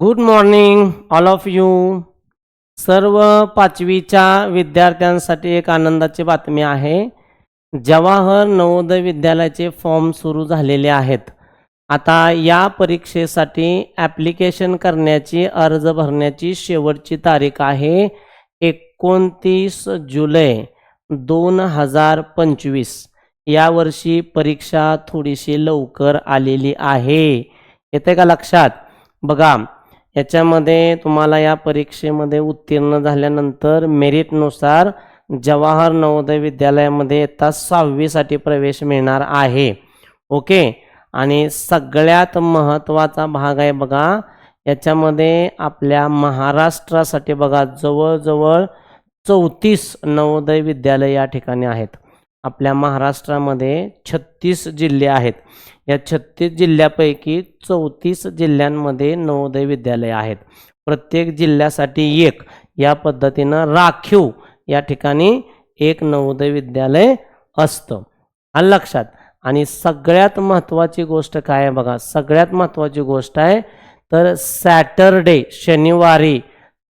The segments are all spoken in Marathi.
Good morning all of you सर्व पाचवीच्या विद्यार्थ्यांसाठी एक आनंदाची बातमी आहे. जवाहर नवोदय विद्यालयाचे फॉर्म सुरू झालेले आहेत. आता या परीक्षेसाठी ॲप्लिकेशन करण्याची अर्ज भरण्याची शेवटची तारीख आहे एकोणतीस जुलै दोन हजार पंचवीस. यावर्षी परीक्षा थोडीशी लवकर आलेली आहे. येते का लक्षात? बघा याच्यामध्ये तुम्हाला या परीक्षेमध्ये उत्तीर्ण झाल्यानंतर मेरिटनुसार जवाहर नवोदय विद्यालयामध्ये इयत्ता सहावीसाठी प्रवेश मिळणार आहे. ओके? आणि सगळ्यात महत्त्वाचा भाग आहे बघा याच्यामध्ये आपल्या महाराष्ट्रासाठी बघा जवळजवळ चौतीस नवोदय विद्यालय या ठिकाणी आहेत. आपल्या महाराष्ट्रामध्ये छत्तीस जिल्हे आहेत. या छत्तीस जिल्ह्यापैकी चौतीस जिल्ह्यांमध्ये नवोदय विद्यालय आहेत. प्रत्येक जिल्ह्यासाठी एक. या पद्धतीनं राखीव या ठिकाणी एक नवोदय विद्यालय असतं. आणि लक्षात आणि सगळ्यात महत्त्वाची गोष्ट काय आहे बघा? सगळ्यात महत्त्वाची गोष्ट आहे तर सॅटरडे शनिवारी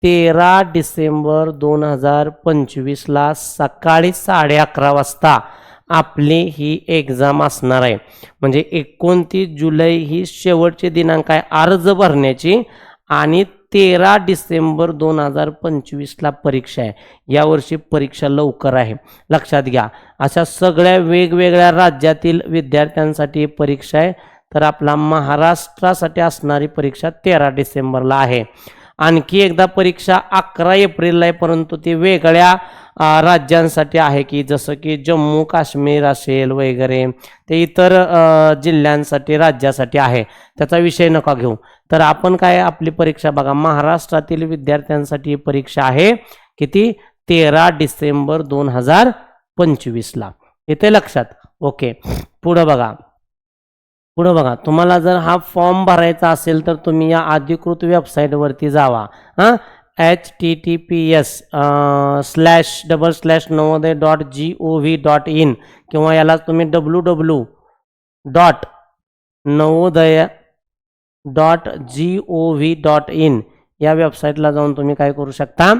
तेरा डिसेंबर दोन हजार पंचवीसला सकाळी साडे अकरा वाजता आपली ही एक्झाम असणार आहे. म्हणजे एकोणतीस जुलै ही शेवटची दिनांक आहे अर्ज भरण्याची आणि तेरा डिसेंबर दोन हजार पंचवीसला परीक्षा आहे. यावर्षी परीक्षा लवकर आहे. लक्षात घ्या अशा सगळ्या वेगवेगळ्या राज्यातील विद्यार्थ्यांसाठी परीक्षा आहे. तर आपला महाराष्ट्रासाठी असणारी परीक्षा तेरा डिसेंबरला आहे. आणखी एकदा परीक्षा अकरा एप्रिलला आहे परंतु ती वेगळ्या राज्यांसाठी आहे की जसं की जम्मू काश्मीर असेल वगैरे ते इतर जिल्ह्यांसाठी राज्यासाठी आहे. त्याचा विषय नका घेऊ. तर आपण काय आपली परीक्षा बघा. महाराष्ट्रातील विद्यार्थ्यांसाठी ही परीक्षा आहे किती? तेरा डिसेंबर दोन हजार पंचवीसला. येते लक्षात? ओके. पुढं बघा. पुढं बघा तुम्हाला जर हा फॉर्म भरायचा असेल तर तुम्ही या अधिकृत वेबसाईटवरती जावा. हां? H T T P S slash double slash Navodaya dot G O V dot in किंवा याला तुम्ही W W dot Navodaya dot G O V dot in या वेबसाईटला जाऊन तुम्ही काय करू शकता?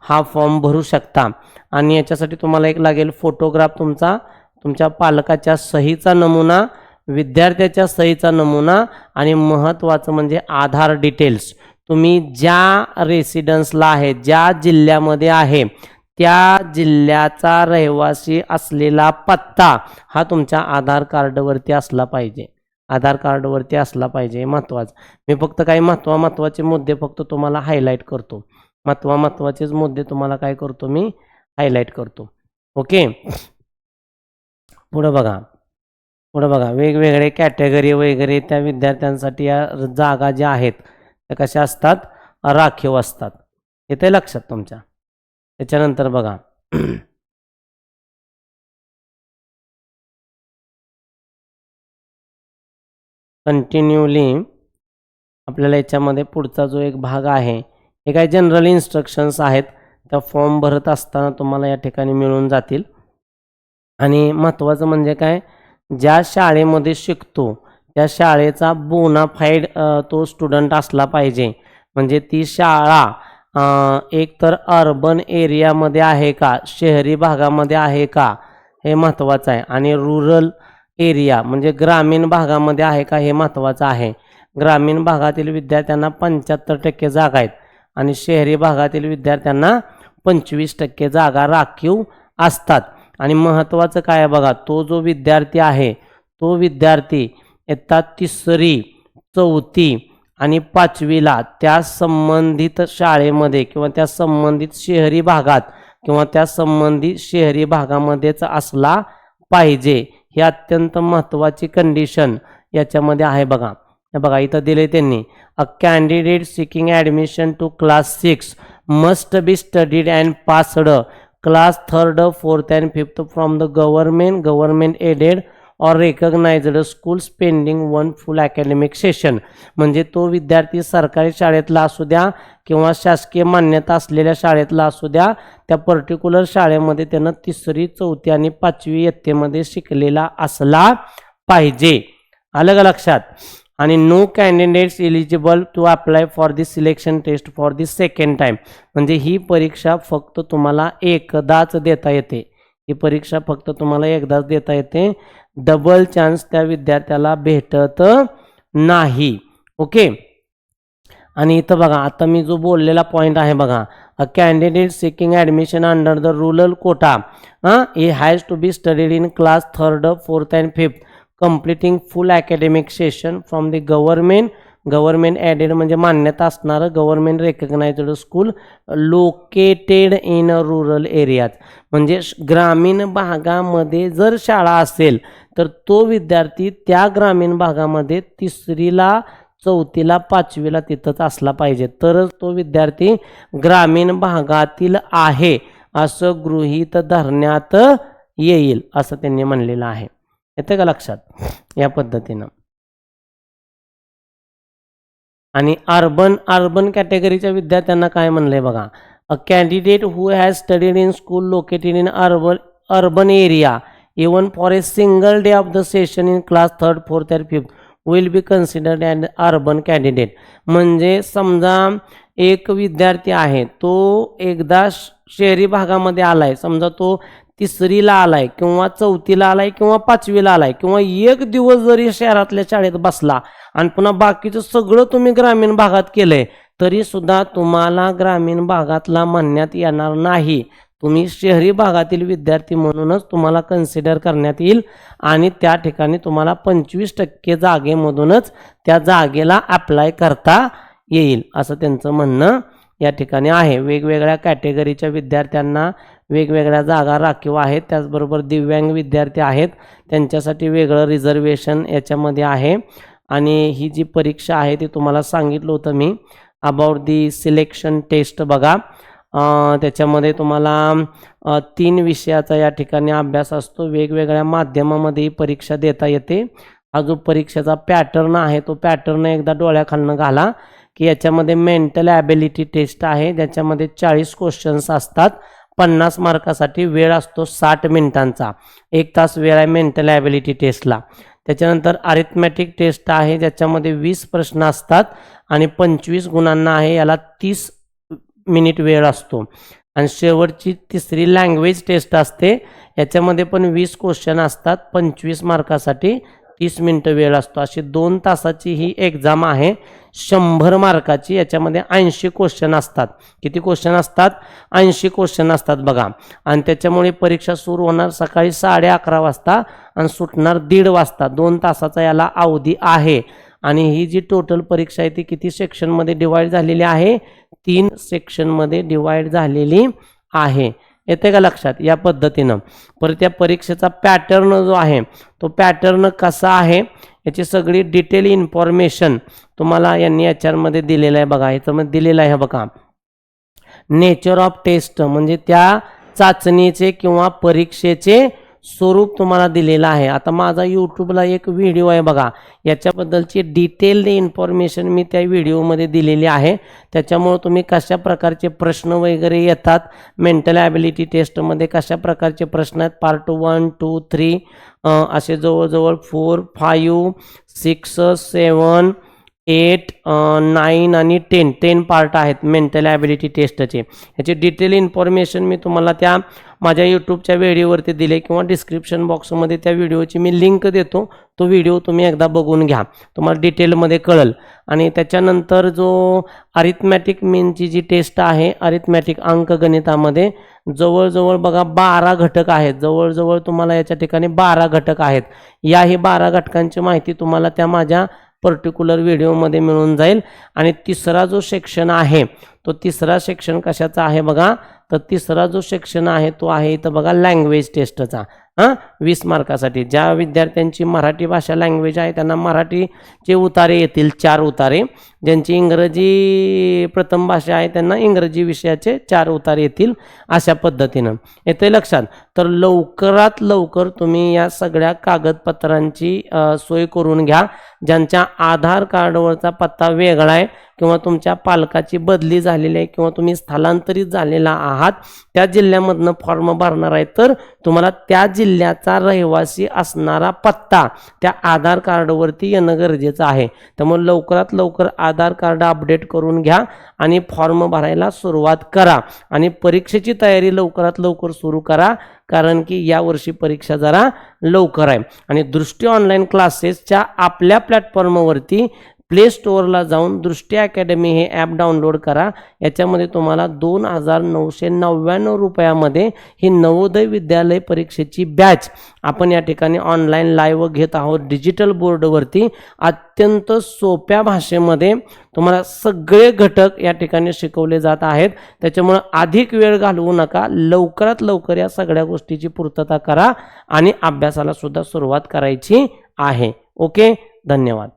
हा फॉर्म भरू शकता. आणि याच्यासाठी तुम्हाला एक लागेल फोटोग्राफ तुमचा तुमच्या पालकाच्या सहीचा नमुना विद्यार्थ्याच्या सहीचा नमुना आणि महत्त्वाचं म्हणजे आधार डिटेल्स. तुम्ही ज्या रेसिडन्सला आहे ज्या जिल्ह्यामध्ये आहे त्या जिल्ह्याचा रहिवासी असलेला पत्ता हा तुमच्या आधार कार्डवरती असला पाहिजे. आधार कार्डवरती असला पाहिजे महत्त्वाचं. मी फक्त काही महत्त्वा महत्त्वाचे मुद्दे फक्त तुम्हाला हायलाईट करतो. महत्त्वा महत्त्वाचेच मुद्दे तुम्हाला काय करतो मी? हायलाईट करतो. ओके पुढं बघा. पुढं बघा वेगवेगळे कॅटेगरी वगैरे त्या विद्यार्थ्यांसाठी या जागा ज्या आहेत त्या कशा असतात? राखीव असतात. येते लक्षात तुमच्या. त्याच्यानंतर बघा. कंटिन्यूली आपल्याला याच्यामध्ये पुढचा जो एक भाग आहे हे काही जनरल इन्स्ट्रक्शन्स आहेत त्या फॉर्म भरत असताना तुम्हाला या ठिकाणी मिळून जातील. आणि महत्त्वाचं म्हणजे काय? ज्या शाळेमध्ये शिकतो त्या शाळेचा बोनाफाईड तो स्टुडंट असला पाहिजे. म्हणजे ती शाळा एक तर अर्बन एरियामध्ये आहे का शहरी भागामध्ये आहे का हे महत्त्वाचं आहे. आणि रुरल एरिया म्हणजे ग्रामीण भागामध्ये आहे का हे महत्त्वाचं आहे. ग्रामीण भागातील विद्यार्थ्यांना पंच्याहत्तर टक्के जागा आहेत. आणि शहरी भागातील विद्यार्थ्यांना पंचवीस टक्के जागा राखीव असतात. आणि महत्त्वाचं काय आहे बघा तो जो विद्यार्थी आहे तो विद्यार्थी इयत्ता तिसरी चौथी आणि पाचवीला त्या संबंधित शाळेमध्ये किंवा त्या संबंधित शहरी भागात किंवा त्या संबंधित शहरी भागामध्येच असला पाहिजे ही अत्यंत महत्त्वाची कंडिशन याच्यामध्ये आहे बघा. हे बघा इथं दिले त्यांनी a candidate seeking admission to class six must be studied and passed class third fourth and fifth from the government government aided or recognised school spending one full academic session म्हणजे तो विद्यार्थी सरकारी शाळेतला असू द्या किंवा शासकीय मान्यता असलेल्या शाळेतला असू द्या त्या पर्टिक्युलर शाळेमध्ये त्यानं तिसरी चौथी आणि पाचवी इयत्तेमध्ये शिकलेला असला पाहिजे. आलं का लक्षात? आणि no candidates eligible to apply for the selection test for the second time म्हणजे ही परीक्षा फक्त तुम्हाला एकदाच देता येते. ही परीक्षा फक्त तुम्हाला एकदाच देता येते. डबल चान्स त्या विद्यार्थ्याला भेटत नाही. ओके आणि इथं बघा आता मी जो बोललेला पॉईंट आहे बघा a candidate seeking admission under the rural quota हां he has to be studied in class third fourth and fifth completing full academic session from the government government aided म्हणजे मान्यता असणारं government recognised school located in rural areas म्हणजे श- ग्रामीण भागामध्ये जर शाळा असेल तर तो विद्यार्थी त्या ग्रामीण भागामध्ये तिसरीला चौथीला पाचवीला तिथंच असला पाहिजे. तरच तो विद्यार्थी ग्रामीण भागातील आहे असं गृहीत धरण्यात येईल असं त्यांनी म्हणलेलं आहे. येतं का लक्षात? या पद्धतीनं. आणि अर्बन अर्बन कॅटेगरीच्या विद्यार्थ्यांना काय म्हणलंय बघा? A candidate who has studied in school located in urban urban area even for a single day of the session in class third fourth and fifth will be considered and urban candidate म्हणजे समजा एक विद्यार्थी आहे तो एकदा श- शहरी भागामध्ये आलाय. समजा तो तिसरीला आलाय किंवा चौथीला आलाय किंवा पाचवीला आलाय किंवा एक दिवस जरी शहरातल्या शाळेत बसला आणि पुन्हा बाकीचं सगळं तुम्ही ग्रामीण भागात केलंय तरी सुद्धा तुम्हाला ग्रामीण भागातला म्हणण्यात येणार नाही. तुम्ही शहरी भागातील विद्यार्थी म्हणूनच तुम्हाला कन्सिडर करण्यात येईल आणि त्या ठिकाणी तुम्हाला पंचवीस टक्के जागेमधूनच त्या जागेला अप्लाय करता येईल असं त्यांचं म्हणणं या ठिकाणी आहे. वेगवेगळ्या कॅटेगरीच्या विद्यार्थ्यांना वेगवेगळ्या जागा राखीव आहेत. त्याचबरोबर दिव्यांग विद्यार्थी आहेत. त्यांच्यासाठी वेगळं रिझर्वेशन याच्यामध्ये आहे. आणि ही जी परीक्षा आहे ती तुम्हाला सांगितलं होतं मी. अबाउट दी सिलेक्शन टेस्ट बघा. त्याच्यामध्ये तुम्हाला तीन विषयाचा या ठिकाणी अभ्यास असतो. वेगवेगळ्या माध्यमामध्ये ही परीक्षा देता येते. हा जो परीक्षेचा पॅटर्न आहे तो पॅटर्न एकदा डोळ्याखालनं घाला की याच्यामध्ये मेंटल ॲबिलिटी टेस्ट आहे. ज्याच्यामध्ये चाळीस क्वेश्चन्स असतात. पन्नास मार्कासाठी वेळ असतो साठ मिनिटांचा. एक तास वेळ आहे मेंटल ॲबिलिटी टेस्टला त्याच्यानंतर अरिथमॅटिक टेस्ट आहे ज्याच्यामध्ये वीस प्रश्न असतात आणि पंचवीस गुणांना आहे याला तीस मिनिट वेळ असतो. आणि शेवटची तिसरी लँग्वेज टेस्ट असते याच्यामध्ये पण वीस क्वेश्चन असतात पंचवीस मार्कासाठी तीस मिनटं वेळ असतो. अशी दोन तासाची ही एक्झाम आहे. शंभर मार्काची याच्यामध्ये ऐंशी क्वेश्चन असतात. किती क्वेश्चन असतात? ऐंशी क्वेश्चन असतात बघा. आणि त्याच्यामुळे परीक्षा सुरू होणार सकाळी साडे अकरा वाजता आणि सुटणार दीड वाजता. दोन तासाचा याला अवधी आहे. आणि ही जी टोटल परीक्षा आहे ती किती सेक्शनमध्ये डिवाईड झालेली आहे? तीन सेक्शनमध्ये डिवाईड झालेली आहे. येते का लक्षात? या पद्धतीनं. परत या परीक्षेचा पॅटर्न जो आहे तो पॅटर्न कसा आहे? याची सगळी डिटेल इन्फॉर्मेशन तुम्हाला यांनी याच्यामध्ये दिलेलं आहे बघा. याच्यामध्ये दिलेलं आहे बघा. नेचर ऑफ टेस्ट म्हणजे त्या चाचणीचे किंवा परीक्षेचे स्वरूप तुम्हाला दिलेलं आहे. आता माझा यूट्यूबला एक व्हिडिओ आहे बघा. याच्याबद्दलची डिटेल्ड इन्फॉर्मेशन मी त्या व्हिडिओमध्ये दिलेली आहे. त्याच्यामुळं तुम्ही कशा प्रकारचे प्रश्न वगैरे येतात मेंटल ॲबिलिटी टेस्टमध्ये कशा प्रकारचे प्रश्न आहेत पार्ट वन टू थ्री असे जवळजवळ four five six seven eight nine आणि टेन टेन पार्ट आहेत मेंटल ॲबिलिटी टेस्टचे ह्याचे डिटेल इन्फॉर्मेशन मी तुम्हाला त्या माझ्या यूट्यूबच्या व्हिडिओवरती दिले किंवा डिस्क्रिप्शन बॉक्समध्ये त्या व्हिडिओची मी लिंक देतो. तो व्हिडिओ तुम्ही एकदा बघून घ्या. तुम्हाला डिटेलमध्ये कळेल. आणि त्याच्यानंतर जो अरिथमॅटिक मेनची जी टेस्ट आहे अरिथमॅटिक अंकगणितामध्ये जवळजवळ बघा बारा घटक आहेत. जवळजवळ तुम्हाला याच्या ठिकाणी बारा घटक आहेत. या ही बारा घटकांची माहिती तुम्हाला त्या माझ्या पर्टिक्युलर व्हिडिओमध्ये मिळून जाईल. आणि तिसरा जो सेक्शन आहे तो तिसरा सेक्शन कशाचा आहे बघा? तर तिसरा जो सेक्शन आहे तो आहे इथं बघा लँग्वेज टेस्टचा हां? वीस मार्कासाठी. ज्या विद्यार्थ्यांची मराठी भाषा लँग्वेज आहे त्यांना मराठीचे उतारे येतील चार उतारे. ज्यांची इंग्रजी प्रथम भाषा आहे त्यांना इंग्रजी विषयाचे चार उतारे येतील अशा पद्धतीनं. येते लक्षात. तर लवकरात लवकर तुम्ही या सगळ्या कागदपत्रांची सोय करून घ्या. ज्यांच्या आधार कार्डवरचा पत्ता वेगळा आहे किंवा तुमच्या पालकाची बदली झालेली आहे किंवा तुम्ही स्थलांतरित झालेला आहात त्या जिल्ह्यामधनं फॉर्म भरणार आहे तर तुम्हाला त्या जिल्ह्याचा रहिवासी असणारा पत्ता त्या आधार कार्डवरती येणं गरजेचं आहे. त्यामुळे लवकरात लवकर आधार कार्ड अपडेट करून घ्या आणि फॉर्म भरायला सुरुवात करा आणि परीक्षेची तयारी लवकरात लवकर सुरू करा कारण की यावर्षी परीक्षा जरा लवकर आहे. आणि दृष्टी ऑनलाईन क्लासेसच्या आपल्या प्लॅटफॉर्मवरती प्ले स्टोअरला जाऊन दृष्टी अकॅडमी हे ॲप डाउनलोड करा. याच्यामध्ये तुम्हाला दोन हजार नऊशे नव्याण्णव रुपयामध्ये ही नवोदय विद्यालय परीक्षेची बॅच आपण या ठिकाणी ऑनलाईन लाईव्ह घेत आहोत. डिजिटल बोर्डवरती अत्यंत सोप्या भाषेमध्ये तुम्हाला सगळे घटक या ठिकाणी शिकवले जात आहेत. त्याच्यामुळं अधिक वेळ घालवू नका. लवकरात लवकर या सगळ्या गोष्टीची पूर्तता करा आणि अभ्यासाला सुद्धा सुरुवात करायची आहे. ओके? धन्यवाद.